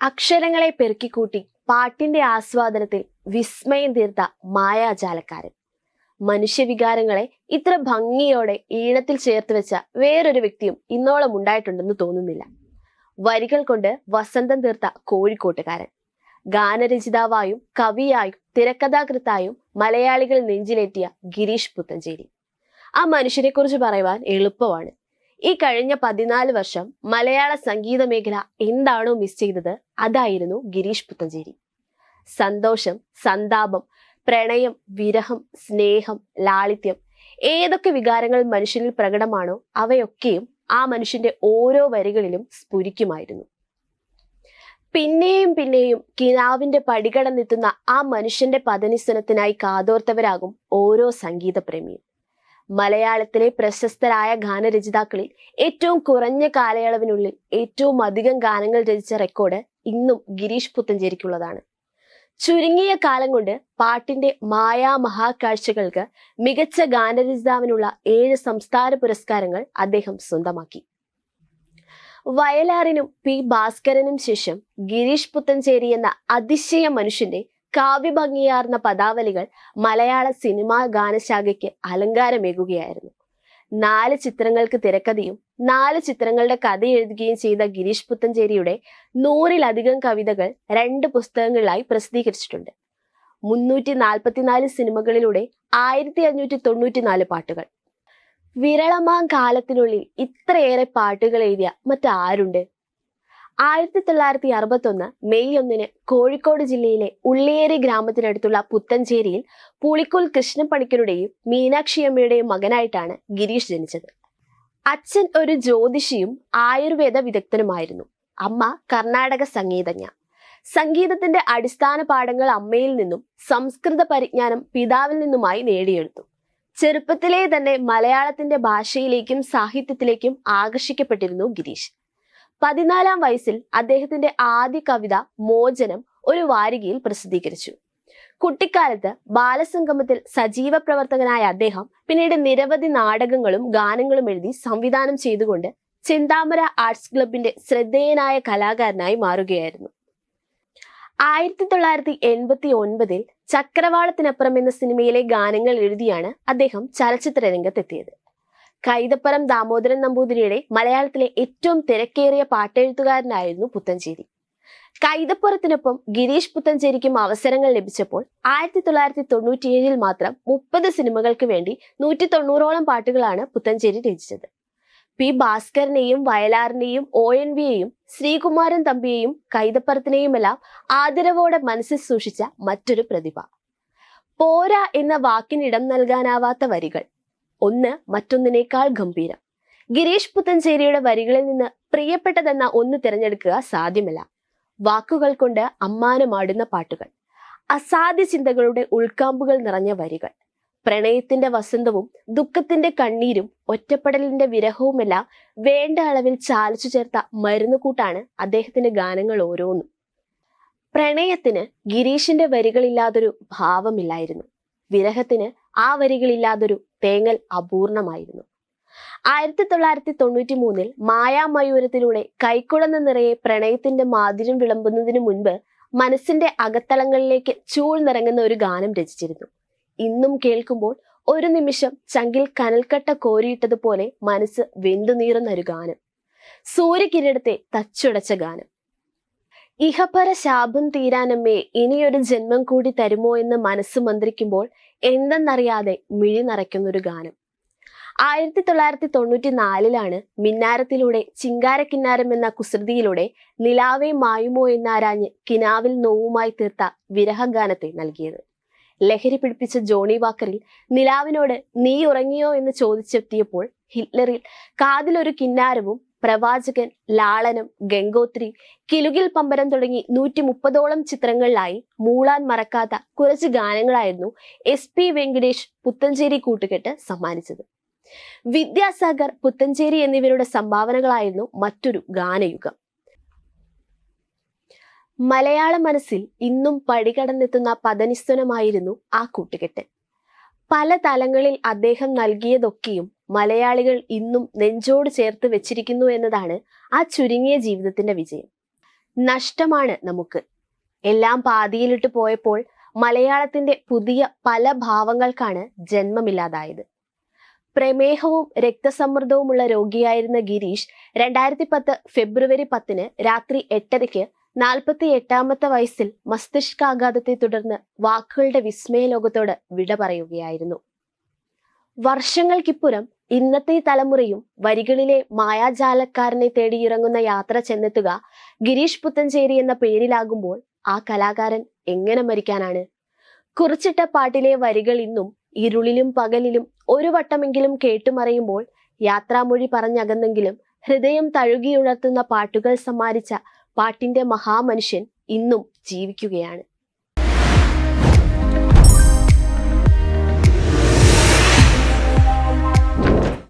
അക്ഷരങ്ങളെ പെറുക്കിക്കൂട്ടി പാട്ടിന്റെ ആസ്വാദനത്തിൽ വിസ്മയം തീർത്ത മായാജാലക്കാരൻ. മനുഷ്യവികാരങ്ങളെ ഇത്ര ഭംഗിയോടെ ഈണത്തിൽ ചേർത്ത് വെച്ച വേറൊരു വ്യക്തിയും ഇന്നോളം ഉണ്ടായിട്ടുണ്ടെന്ന് തോന്നുന്നില്ല. വരികൾ കൊണ്ട് വസന്തം തീർത്ത കോഴിക്കോട്ടുകാരൻ. ഗാനരചിതാവായും കവിയായും തിരക്കഥാകൃത്തായും മലയാളികൾ നെഞ്ചിലേറ്റിയ ഗിരീഷ് പുത്തഞ്ചേരി. ആ മനുഷ്യനെക്കുറിച്ച് പറയുവാൻ എളുപ്പമാണ്. ഈ കഴിഞ്ഞ പതിനാല് വർഷം മലയാള സംഗീത മേഖല എന്താണോ മിസ് ചെയ്തത് അതായിരുന്നു ഗിരീഷ് പുത്തഞ്ചേരി. സന്തോഷം സന്താപം പ്രണയം വിരഹം സ്നേഹം ലാളിത്യം ഏതൊക്കെ വികാരങ്ങൾ മനുഷ്യനിൽ പ്രകടമാണോ അവയൊക്കെയും ആ മനുഷ്യന്റെ ഓരോ വരികളിലും സ്ഫുരിക്കുമായിരുന്നു. പിന്നെയും പിന്നെയും കിനാവിന്റെ പടികടന്നെത്തുന്ന ആ മനുഷ്യന്റെ പദനിസ്വനത്തിനായി കാതോർത്തവരാകും ഓരോ സംഗീത പ്രേമിയും മലയാളത്തിലെ പ്രശസ്തരായ ഗാനരചയിതാക്കളിൽ ഏറ്റവും കുറഞ്ഞ കാലയളവിനുള്ളിൽ ഏറ്റവും അധികം ഗാനങ്ങൾ രചിച്ച റെക്കോർഡ് ഇന്നും ഗിരീഷ് പുത്തഞ്ചേരിക്കുള്ളതാണ് ചുരുങ്ങിയ കാലം കൊണ്ട് പാട്ടിന്റെ മായാ മഹാകാഴ്ചകൾക്ക് മികച്ച ഗാനരചിതാവിനുള്ള ഏഴ് സംസ്ഥാന പുരസ്കാരങ്ങൾ അദ്ദേഹം സ്വന്തമാക്കി. വയലാറിനും പി ഭാസ്കരനും ശേഷം ഗിരീഷ് പുത്തഞ്ചേരി എന്ന അതിശയ മനുഷ്യന്റെ കാവ്യഭംഗിയാർന്ന പദാവലികൾ മലയാള സിനിമാ ഗാനശാഖയ്ക്ക് അലങ്കാരമേകുകയായിരുന്നു. നാല് ചിത്രങ്ങൾക്ക് തിരക്കഥയും നാല് ചിത്രങ്ങളുടെ കഥ എഴുതുകയും ചെയ്ത ഗിരീഷ് പുത്തഞ്ചേരിയുടെ നൂറിലധികം കവിതകൾ രണ്ട് പുസ്തകങ്ങളിലായി പ്രസിദ്ധീകരിച്ചിട്ടുണ്ട്. മുന്നൂറ്റി നാൽപ്പത്തിനാല് സിനിമകളിലൂടെ ആയിരത്തി അഞ്ഞൂറ്റി തൊണ്ണൂറ്റിനാല് പാട്ടുകൾ. വിരളമാം കാലത്തിനുള്ളിൽ ഇത്രയേറെ പാട്ടുകൾ എഴുതിയ മറ്റാരുണ്ട്? ആയിരത്തി തൊള്ളായിരത്തി അറുപത്തൊന്ന് മെയ് ഒന്നിന് കോഴിക്കോട് ജില്ലയിലെ ഉള്ളിയേരി ഗ്രാമത്തിനടുത്തുള്ള പുത്തഞ്ചേരിയിൽ പുളിക്കുൽ കൃഷ്ണപ്പണിക്കരുടെയും മീനാക്ഷിയമ്മയുടെയും മകനായിട്ടാണ് ഗിരീഷ് ജനിച്ചത്. അച്ഛൻ ഒരു ജ്യോതിഷിയും ആയുർവേദ വിദഗ്ധനുമായിരുന്നു. അമ്മ കർണാടക സംഗീതജ്ഞ. സംഗീതത്തിന്റെ അടിസ്ഥാന പാഠങ്ങൾ അമ്മയിൽ നിന്നും സംസ്കൃത പരിജ്ഞാനം പിതാവിൽ നിന്നുമായി നേടിയെടുത്തു. ചെറുപ്പത്തിലേ തന്നെ മലയാളത്തിന്റെ ഭാഷയിലേക്കും സാഹിത്യത്തിലേക്കും ആകർഷിക്കപ്പെട്ടിരുന്നു ഗിരീഷ്. പതിനാലാം വയസ്സിൽ അദ്ദേഹത്തിന്റെ ആദ്യ കവിത മോചനം ഒരു വാരികയിൽ പ്രസിദ്ധീകരിച്ചു. കുട്ടിക്കാലത്ത് ബാലസംഗമത്തിൽ സജീവ പ്രവർത്തകനായ അദ്ദേഹം പിന്നീട് നിരവധി നാടകങ്ങളും ഗാനങ്ങളും എഴുതി സംവിധാനം ചെയ്തുകൊണ്ട് ചിന്താമര ആർട്സ് ക്ലബിന്റെ ശ്രദ്ധേയനായ കലാകാരനായി മാറുകയായിരുന്നു. ആയിരത്തി തൊള്ളായിരത്തി എൺപത്തി ഒൻപതിൽ ചക്രവാളത്തിനപ്പുറം എന്ന സിനിമയിലെ ഗാനങ്ങൾ എഴുതിയാണ് അദ്ദേഹം ചലച്ചിത്ര രംഗത്തെത്തിയത് കൈതപ്പുറം ദാമോദരൻ നമ്പൂതിരിയുടെ മലയാളത്തിലെ ഏറ്റവും തിരക്കേറിയ പാട്ടെഴുത്തുകാരനായിരുന്നു പുത്തഞ്ചേരി കൈതപ്പുറത്തിനൊപ്പം ഗിരീഷ് പുത്തഞ്ചേരിക്കും അവസരങ്ങൾ ലഭിച്ചപ്പോൾ ആയിരത്തി തൊള്ളായിരത്തി തൊണ്ണൂറ്റിയേഴിൽ മാത്രം മുപ്പത് സിനിമകൾക്ക് വേണ്ടി നൂറ്റി തൊണ്ണൂറോളം പാട്ടുകളാണ് പുത്തഞ്ചേരി രചിച്ചത്. പി ഭാസ്കരനെയും വയലാറിനെയും ഒ എൻ വിയെയും ശ്രീകുമാരൻ തമ്പിയെയും കൈതപ്പുറത്തിനെയുമെല്ലാം ആദരവോടെ മനസ്സിൽ സൂക്ഷിച്ച മറ്റൊരു പ്രതിഭ. പോരാ എന്ന വാക്കിനിടം നൽകാനാവാത്ത വരികൾ. ഒന്ന് മറ്റൊന്നിനേക്കാൾ ഗംഭീരം. ഗിരീഷ് പുത്തഞ്ചേരിയുടെ വരികളിൽ നിന്ന് പ്രിയപ്പെട്ടതെന്ന ഒന്ന് തിരഞ്ഞെടുക്കുക സാധ്യമല്ല. വാക്കുകൾ കൊണ്ട് അമ്മാനമാടുന്ന പാട്ടുകൾ. അസാധ്യ ചിന്തകളുടെ ഉൾക്കാമ്പുകൾ നിറഞ്ഞ വരികൾ. പ്രണയത്തിന്റെ വസന്തവും ദുഃഖത്തിന്റെ കണ്ണീരും ഒറ്റപ്പെടലിന്റെ വിരഹവുമെല്ലാം വേണ്ട അളവിൽ ചാലിച്ചു ചേർത്ത മരുന്നുകൂട്ടാണ് അദ്ദേഹത്തിന്റെ ഗാനങ്ങൾ ഓരോന്നും. പ്രണയത്തിന് ഗിരീഷിന്റെ വരികളില്ലാതൊരു ഭാവമില്ലായിരുന്നു. വിരഹത്തിന് ആ വരികളില്ലാതൊരു തേങ്ങൽ അപൂർണമായിരുന്നു. ആയിരത്തി തൊള്ളായിരത്തി തൊണ്ണൂറ്റി മൂന്നിൽ മായാമയൂരത്തിലൂടെ കൈക്കുളന്ന നിറയെ പ്രണയത്തിന്റെ മാധുര്യം വിളമ്പുന്നതിന് മുൻപ് മനസ്സിന്റെ അകത്തളങ്ങളിലേക്ക് ചൂഴ്ന്നിറങ്ങുന്ന ഒരു ഗാനം രചിച്ചിരുന്നു. ഇന്നും കേൾക്കുമ്പോൾ ഒരു നിമിഷം ചങ്കിൽ കനൽക്കട്ട കോരിയിട്ടതുപോലെ മനസ്സ് വെന്തുനീറുന്ന ഒരു ഗാനം. സൂര്യകിരീടത്തെ തച്ചുടച്ച ഗാനം. ഇഹപര ശാപം തീരാനമ്മേ ഇനിയൊരു ജന്മം കൂടി തരുമോ എന്ന് മനസ്സ് മന്ത്രിക്കുമ്പോൾ എന്തെന്നറിയാതെ മിഴി നിറയ്ക്കുന്നൊരു ഗാനം. ആയിരത്തി തൊള്ളായിരത്തി തൊണ്ണൂറ്റി നാലിലാണ് മിന്നാരത്തിലൂടെ ചിങ്കാരക്കിന്നാരം എന്ന കുസൃതിയിലൂടെ നിലാവേ മായുമോ എന്നാരാഞ്ഞ് കിനാവിൽ നോവുമായി തീർത്ത വിരഹഗാനത്തെ നൽകിയത്. ലഹരി പിടിപ്പിച്ച ജോണി വാക്കറിൽ നിലാവിനോട് നീ ഉറങ്ങിയോ എന്ന് ചോദിച്ചെത്തിയപ്പോൾ ഹിറ്റ്ലറിൽ കാതിലൊരു കിന്നാരവും പ്രവാചകൻ ലാളനം ഗംഗോത്രി കിലുകിൽ പമ്പരം തുടങ്ങി നൂറ്റി മുപ്പതോളം ചിത്രങ്ങളിലായി മൂളാൻ മറക്കാത്ത കുറച്ച് ഗാനങ്ങളായിരുന്നു എസ് പി വെങ്കടേഷ് പുത്തഞ്ചേരി കൂട്ടുകെട്ട് സമ്മാനിച്ചത്. വിദ്യാസാഗർ പുത്തഞ്ചേരി എന്നിവരുടെ സംഭാവനകളായിരുന്നു മറ്റൊരു ഗാനയുഗം. മലയാള മനസ്സിൽ ഇന്നും പടികടന്നെത്തുന്ന പദനിസ്വനമായിരുന്നു ആ കൂട്ടുകെട്ട്. പല തലങ്ങളിൽ അദ്ദേഹം നൽകിയതൊക്കെയും മലയാളികൾ ഇന്നും നെഞ്ചോട് ചേർത്ത് വെച്ചിരിക്കുന്നു എന്നതാണ് ആ ചുരുങ്ങിയ ജീവിതത്തിന്റെ വിജയം. നഷ്ടമാണ് നമുക്ക്. എല്ലാം പാതിയിലിട്ട് പോയപ്പോൾ മലയാളത്തിന്റെ പുതിയ പല ഭാവങ്ങൾക്കാണ് ജന്മമില്ലാതായത്. പ്രമേഹവും രക്തസമ്മർദ്ദവുമുള്ള രോഗിയായിരുന്ന ഗിരീഷ് രണ്ടായിരത്തി പത്ത് ഫെബ്രുവരി പത്തിന് രാത്രി എട്ടരയ്ക്ക് നാൽപ്പത്തി എട്ടാമത്തെ വയസ്സിൽ മസ്തിഷ്കാഘാതത്തെ തുടർന്ന് വാക്കുകളുടെ വിസ്മയ ലോകത്തോട് വിട പറയുകയായിരുന്നു. വർഷങ്ങൾക്കിപ്പുറം ഇന്നത്തെ തലമുറയും വരികളിലെ മായാജാലക്കാരനെ തേടിയിറങ്ങുന്ന യാത്ര ചെന്നെത്തുക ഗിരീഷ് പുത്തഞ്ചേരി എന്ന പേരിലാകുമ്പോൾ ആ കലാകാരൻ എങ്ങനെ മരിക്കാനാണ്? കുറിച്ചിട്ട പാട്ടിലെ വരികൾ ഇന്നും ഇരുളിലും പകലിലും ഒരു വട്ടമെങ്കിലും കേട്ടുമറിയുമ്പോൾ യാത്രാമൊഴി പറഞ്ഞകന്നെങ്കിലും ഹൃദയം തഴുകിയുണർത്തുന്ന പാട്ടുകൾ സമ്മാനിച്ച പാട്ടിന്റെ മഹാമനുഷ്യൻ ഇന്നും ജീവിക്കുകയാണ്.